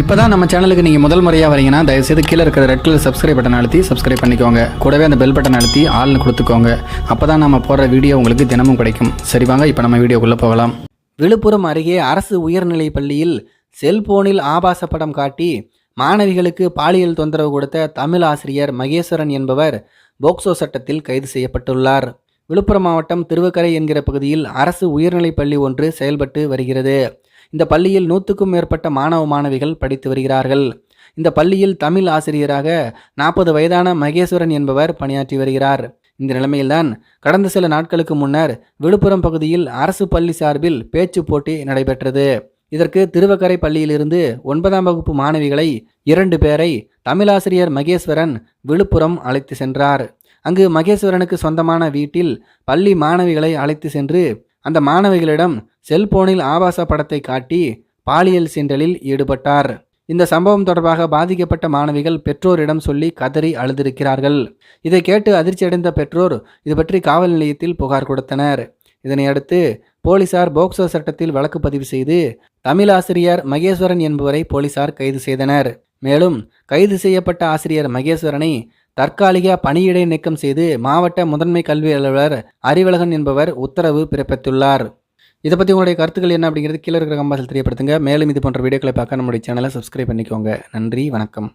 இப்போ தான் நம்ம சேனலுக்கு நீங்கள் முதல் முறையாக வரீங்கன்னா தயவுசெய்து கீழே இருக்கிற ரெட் கலர் சப்ஸ்கிரைப் பட்டன் அழுத்தி சப்ஸ்கிரைப் பண்ணிக்கோங்க. கூடவே அந்த பெல் பட்டன் அழுத்தி ஆள்னு கொடுத்துக்கோங்க. அப்போ தான் நம்ம போடுற வீடியோ உங்களுக்கு தினமும் கிடைக்கும். சரி வாங்க இப்போ நம்ம வீடியோக்குள்ளே போகலாம். விழுப்புரம் அருகே அரசு உயர்நிலைப் பள்ளியில் செல்போனில் ஆபாச படம் காட்டி மாணவிகளுக்கு பாலியல் தொந்தரவு கொடுத்த தமிழ் ஆசிரியர் மகேஸ்வரன் என்பவர் போக்சோ சட்டத்தில் கைது செய்யப்பட்டுள்ளார். விழுப்புரம் மாவட்டம் திருவக்கரை என்கிற பகுதியில் அரசு உயர்நிலைப் பள்ளி ஒன்று செயல்பட்டு வருகிறது. இந்த பள்ளியில் நூற்றுக்கும் மேற்பட்ட மாணவ மாணவிகள் படித்து வருகிறார்கள். இந்த பள்ளியில் தமிழ் ஆசிரியராக நாற்பது வயதான மகேஸ்வரன் என்பவர் பணியாற்றி வருகிறார். இந்த நிலைமையில்தான் கடந்த சில நாட்களுக்கு முன்னர் விழுப்புரம் பகுதியில் அரசு பள்ளி சார்பில் பேச்சு போட்டி நடைபெற்றது. இதற்கு திருவக்கரை பள்ளியிலிருந்து ஒன்பதாம் வகுப்பு மாணவிகளை இரண்டு பேரை தமிழாசிரியர் மகேஸ்வரன் விழுப்புரம் அழைத்து சென்றார். அங்கு மகேஸ்வரனுக்கு சொந்தமான வீட்டில் பள்ளி மாணவிகளை அழைத்து சென்று அந்த மாணவிகளிடம் செல்போனில் ஆபாச படத்தை காட்டி பாலியல் சீண்டலில் ஈடுபட்டார். இந்த சம்பவம் தொடர்பாக பாதிக்கப்பட்ட மாணவிகள் பெற்றோரிடம் சொல்லி கதறி அழுதிருக்கிறார்கள். இதை கேட்டு அதிர்ச்சியடைந்த பெற்றோர் இது பற்றி காவல் நிலையத்தில் புகார் கொடுத்தனர். இதனையடுத்து போலீசார் போக்சோ சட்டத்தில் வழக்கு பதிவு செய்து தமிழாசிரியர் மகேஸ்வரன் என்பவரை போலீசார் கைது செய்தனர். மேலும் கைது செய்யப்பட்ட ஆசிரியர் மகேஸ்வரனை தற்காலிக பணியிடை நீக்கம் செய்து மாவட்ட முதன்மை கல்வி அலுவலர் அறிவழகன் என்பவர் உத்தரவு பிறப்பித்துள்ளார். இதை பற்றி உங்களுடைய கருத்துக்கள் என்ன அப்படிங்கிறது கீழே இருக்கிற கம்பாசில் தெரியப்படுத்துங்க. மேலும் இது போன்ற வீடியோக்களை பார்க்க நம்முடைய சேனலை சப்ஸ்கிரைப் பண்ணிக்கோங்க. நன்றி வணக்கம்.